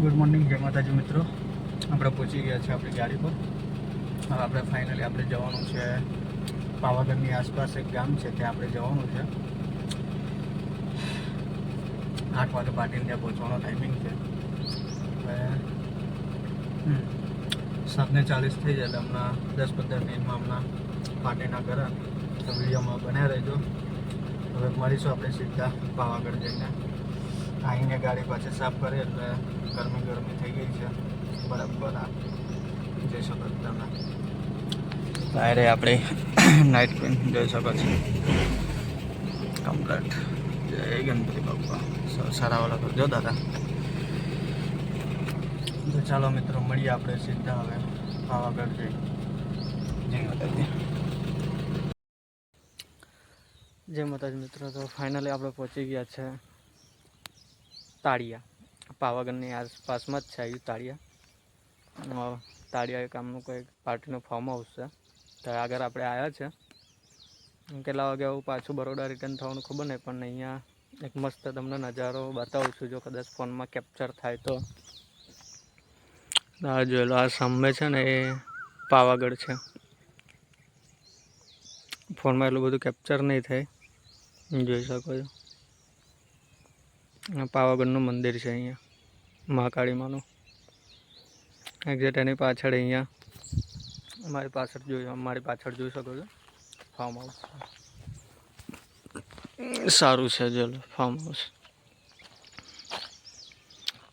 Good morning જય માતાજી મિત્રો. આપણે પહોંચી ગયા છે આપણી ગાડી પર. હવે આપણે ફાઇનલી આપણે જવાનું છે પાવાગઢની આસપાસ એક ગામ છે, ત્યાં આપણે જવાનું છે. આઠ વાગે પાટીને ત્યાં પહોંચવાનો ટાઈમિંગ છે. હવે સાતને ચાલીસ થઈ જાય એટલે હમણાં દસ પંદર મિનિટમાં હમણાં પાટીના ઘરે તો વિડીયોમાં બન્યા રહેજો. હવે મળીશું આપણે સીધા પાવાગઢ જઈને. આવીને ગાડી પાછી સાફ કરી એટલે ગરમી ગરમી થઈ ગઈ છે. બરાબર જોઈ શકો તમે. તારે આપણે નાઇટ ક્વીન જોઈ શકો છો. કમ્પ્લેટ જય ગણપતિ બાપા. સારા વાળા તો જો દાદા. તો ચાલો મિત્રો, મળીએ આપણે સીધા હવે પાવાગઢ જઈ. જય માતાજી. જય માતાજી મિત્રો, તો ફાઇનલી આપણે પહોંચી ગયા છે. તાળિયા. પાવાગઢની આસપાસમાં જ છે આવ્યું તાળિયા. તાળિયા ગામનું કંઈક પાર્ટીનું ફોર્મ હાઉસ છે. તો આગળ આપણે આવ્યા છે. કેટલા વાગે આવું પાછું બરોડા રિટર્ન થવાનું ખબર નહીં, પણ અહીંયા એક મસ્ત તમને નજારો બતાવું છું જો કદાચ ફોનમાં કેપ્ચર થાય તો. આ જોયેલો આ સામે છે ને એ પાવાગઢ છે. ફોનમાં એટલું બધું કેપ્ચર નહીં થાય. જોઈ શકો છો. પાવાગઢનું મંદિર છે અહીંયા. મહાકાળી માનું એક્ઝેક્ટ એની પાછળ અહીંયા. અમારી પાછળ જોઈ, અમારી પાછળ જોઈ શકો છો. ફાર્મ હાઉસ સારું છે જો ફાર્મ હાઉસ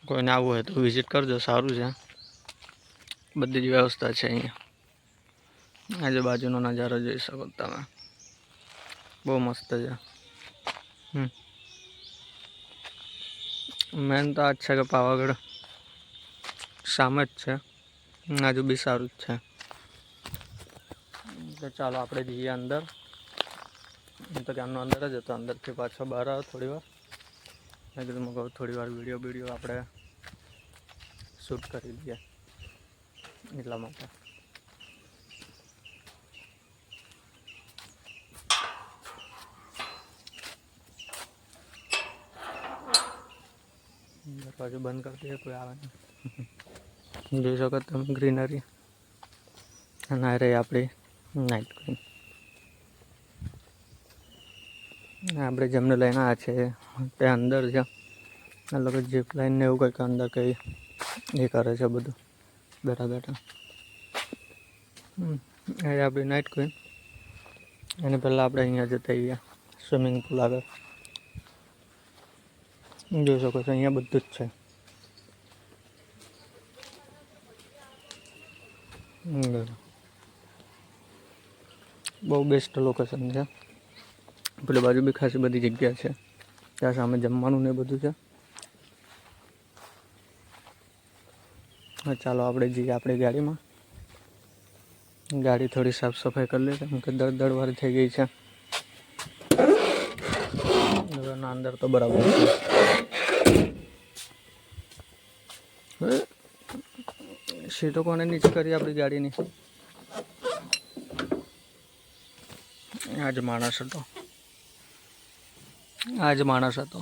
કોઈને આવવું હોય તો વિઝિટ કરજો, સારું છે. બધી જ વ્યવસ્થા છે અહીંયા. આજુબાજુનો નજારો જોઈ શકો તમે. બહુ મસ્ત છે. હમ. મેન તો આ જ છે કે પાવાગઢ સામે જ છે. આજુ બી સારું જ છે. તો ચાલો આપણે જઈએ અંદર. હું તો ગામનો અંદર જ હતો. અંદરથી પાછો બહાર આવ્યો થોડી વાર. મેં કીધું મગાવ થોડી વાર વીડિયો વીડિયો આપણે શૂટ કરી લઈએ. એટલા માટે. દરવાજો બંધ કરી દઈએ, કોઈ આવે નહીં. જોઈ શકો તમે ગ્રીનરી. અને આ રહી આપણી નાઇટ ક્વીન આપણે જેમને લઈને આ છે, તે અંદર છે. આ લોકો જીપ લાઈન એવું કંઈક અંદર કંઈ એ કરે છે બધું. બેઠા બેઠા. આપણી નાઇટ ક્વીન એની પહેલાં આપણે અહીંયા જતા ગયા સ્વિમિંગ પુલ આગળ. જોઈ શકો છો, અહીંયા બધું જ છે. બહુ બેસ્ટ લોકેશન છે. પેલી બાજુ બી ખાસી બધી જગ્યા છે. ત્યાં સામે જમવાનું ને બધું છે. હા, ચાલો આપણે જઈએ આપણી ગાડીમાં. ગાડી થોડી સાફ સફાઈ કરી લઈએ કેમ કે દર વાર થઈ ગઈ છે હવે ના અંદર તો બરાબર સીટો કોને નીચે કરી આપણી ગાડીની? આજ માણસ હતો. આજ માણસ હતો.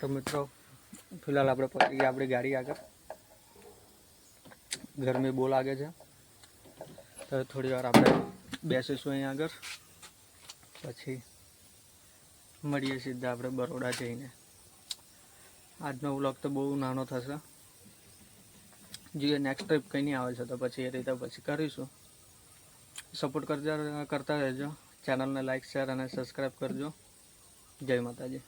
તો મિત્રો, ફિલહાલ આપણે પહોંચી ગયા આપણી ગાડી આગળ. ગરમી બહુ લાગે છે. તો થોડી વાર આપણે બેસીશું અહીંયા આગળ. પછી મળીએ સીધા આપણે બરોડા જઈને. આજનો વ્લોગ તો બહુ નાનો થશે. જોઈએ નેક્સ્ટ ટ્રીપ કંઈ નહીં આવે છે તો પછી એ રીતે પછી કરીશું. સપોર્ટ કરતા કરતા રહેજો. ચેનલને લાઈક શેર અને સબસ્ક્રાઈબ કરજો. જય માતાજી.